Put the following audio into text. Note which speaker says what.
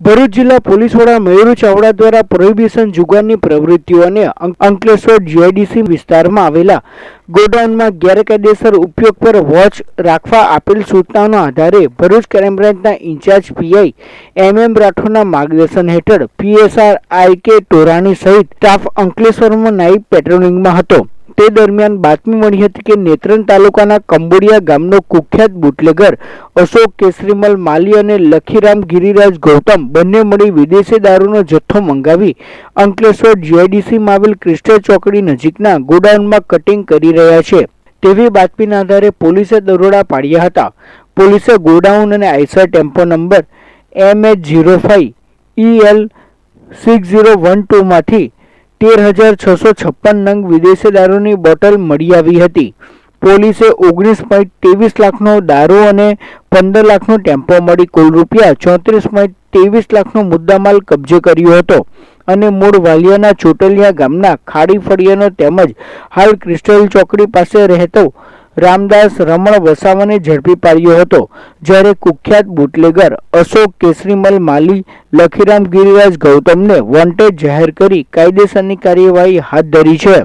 Speaker 1: ભરૂચ જિલ્લા પોલીસ વડા મયુર ચાવડા દ્વારા પ્રોહિબિશન જુગારની પ્રવૃત્તિઓ અને અંકલેશ્વર જીઆઈડીસી વિસ્તારમાં આવેલા ગોડાઉનમાં ગેરકાયદેસર ઉપયોગ પર વોચ રાખવા આપેલ સૂચનાના આધારે ભરૂચ ક્રાઇમ બ્રાન્ચના in charge PI M M રાઠોડના માર્ગદર્શન હેઠળ પીએસઆર આઈ કે ટોરાણી સહિત સ્ટાફ અંકલેશ્વરમાં નાઇબ પેટ્રોલિંગમાં હતો. તે દરમિયાન બાતમી મળી હતી કે નેત્રંગ તાલુકાના કંબોડિયા ગામનો કુખ્યાત બુટલેગર અશોક કેસરીમલ માલી અને લખીરામ ગિરિરાજ ગૌતમ બંને મળી વિદેશી દારૂનો જથ્થો મંગાવી અંકલેશ્વર જીઆઈડીસીમાં આવેલ ક્રિસ્ટલ ચોકડી નજીકના ગોડાઉનમાં કટિંગ કરી રહ્યા છે. તેવી બાતમીના આધારે પોલીસે દરોડા પાડ્યા હતા. પોલીસે ગોડાઉન અને Eicher tempo number M H zero five E L six zero one ટુમાંથી તેર હજાર છસો છપ્પન નંગ વિદેશી દારૂની બોટલ મળી આવી હતી. પોલીસે ઓગણીસ પોઈન્ટ ત્રેવીસ લાખનો દારૂ અને પંદર લાખનો ટેમ્પો મળી કુલ રૂપિયા ચોત્રીસ પોઈન્ટ ત્રેવીસ લાખનો મુદ્દામાલ કબજે કર્યો હતો. અને મૂળ વાલિયાના ચોટલિયા ગામના ખાડી ફળિયાનો તેમજ હાલ ક્રિસ્ટલ ચોકડી પાસે રહેતો રામદાસ રમણ વસાવાને ઝડપી પાડ્યો હતો, જ્યારે કુખ્યાત બુટલેગર અશોક કેસરીમલ માલી, લખીરામ ગિરિરાજ ગૌતમને વોન્ટેડ જાહેર કરી કાયદેસરની કાર્યવાહી હાથ ધરી છે.